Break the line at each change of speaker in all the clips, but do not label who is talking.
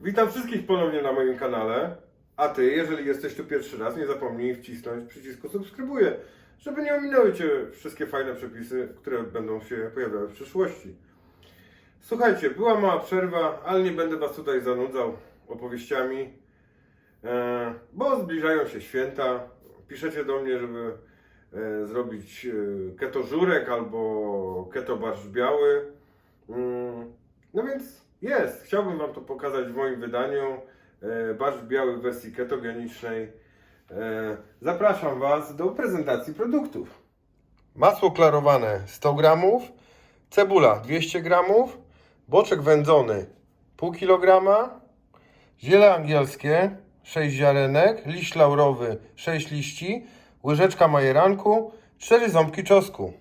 Witam wszystkich ponownie na moim kanale. A Ty, jeżeli jesteś tu pierwszy raz, nie zapomnij wcisnąć przycisku subskrybuję, żeby nie ominęły Cię wszystkie fajne przepisy, które będą się pojawiały w przyszłości. Słuchajcie, była mała przerwa, ale nie będę Was tutaj zanudzał opowieściami, e, bo zbliżają się święta. Piszecie do mnie, żeby e, zrobić e, keto żurek albo keto barszcz biały. Mm, No więc jest. Chciałbym Wam to pokazać w moim wydaniu. E, Barszcz biały w wersji ketogenicznej. E, Zapraszam Was do prezentacji produktów. Masło klarowane 100 gramów, cebula 200 gramów, boczek wędzony pół kilograma, ziele angielskie 6 ziarenek, liść laurowy 6 liści, łyżeczka majeranku, 4 ząbki czosnku.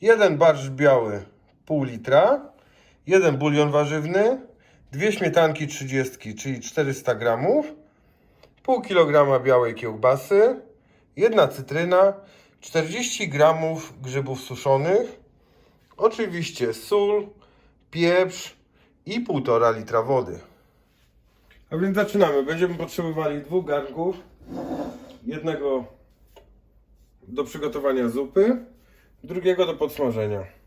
Jeden barszcz biały pół litra, jeden bulion warzywny, dwie śmietanki 30, czyli 400 gramów, pół kilograma białej kiełbasy, jedna cytryna, 40 gramów grzybów suszonych, oczywiście sól, pieprz i 1,5 litra wody. A więc zaczynamy. Będziemy potrzebowali dwóch garnków, jednego do przygotowania zupy, drugiego do podsmażenia.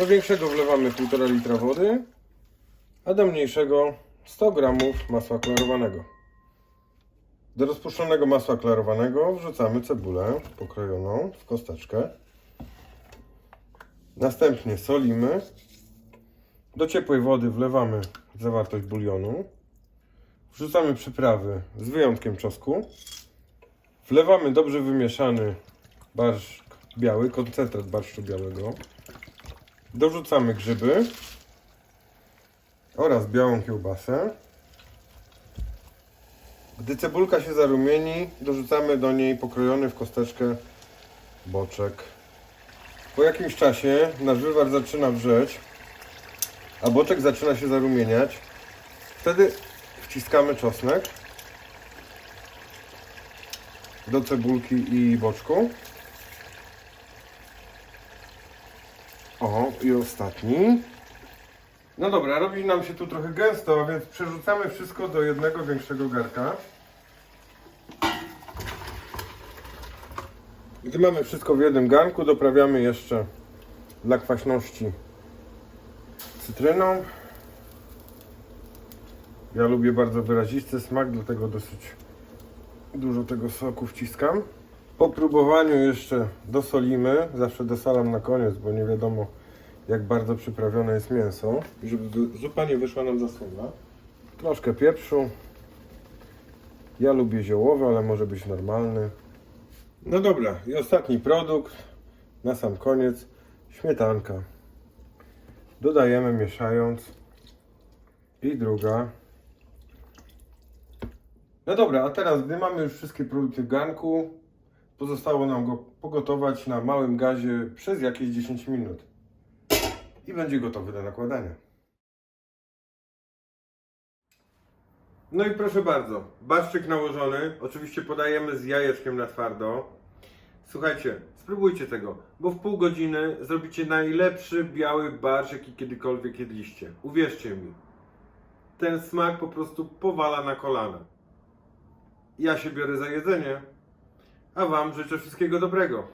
Do większego wlewamy 1,5 litra wody, a do mniejszego 100 gramów masła klarowanego. Do rozpuszczonego masła klarowanego wrzucamy cebulę pokrojoną w kosteczkę. Następnie solimy. Do ciepłej wody wlewamy zawartość bulionu. Wrzucamy przyprawy z wyjątkiem czosnku. Wlewamy dobrze wymieszany barszcz biały, koncentrat barszczu białego. Dorzucamy grzyby oraz białą kiełbasę. Gdy cebulka się zarumieni, dorzucamy do niej pokrojony w kosteczkę boczek. Po jakimś czasie nasz wywar zaczyna wrzeć, a boczek zaczyna się zarumieniać. Wtedy wciskamy czosnek do cebulki i boczku. O, i ostatni. No dobra, robi nam się tu trochę gęsto, więc przerzucamy wszystko do jednego większego garka. Gdy mamy wszystko w jednym garnku, doprawiamy jeszcze dla kwaśności cytryną. Ja lubię bardzo wyrazisty smak, dlatego dosyć dużo tego soku wciskam. Po próbowaniu jeszcze dosolimy. Zawsze dosalam na koniec, bo nie wiadomo jak bardzo przyprawione jest mięso. Żeby zupa nie wyszła nam za słona. Troszkę pieprzu. Ja lubię ziołowy, ale może być normalny. No dobra, i ostatni produkt na sam koniec. Śmietanka. Dodajemy mieszając. I druga. No dobra, a teraz gdy mamy już wszystkie produkty w garnku, pozostało nam go pogotować na małym gazie przez jakieś 10 minut. I będzie gotowy do nakładania. No i proszę bardzo, barszczyk nałożony. Oczywiście podajemy z jajeczkiem na twardo. Słuchajcie, spróbujcie tego, bo w pół godziny zrobicie najlepszy biały barszcz, jaki kiedykolwiek jedliście. Uwierzcie mi. Ten smak po prostu powala na kolana. Ja się biorę za jedzenie, a Wam życzę wszystkiego dobrego.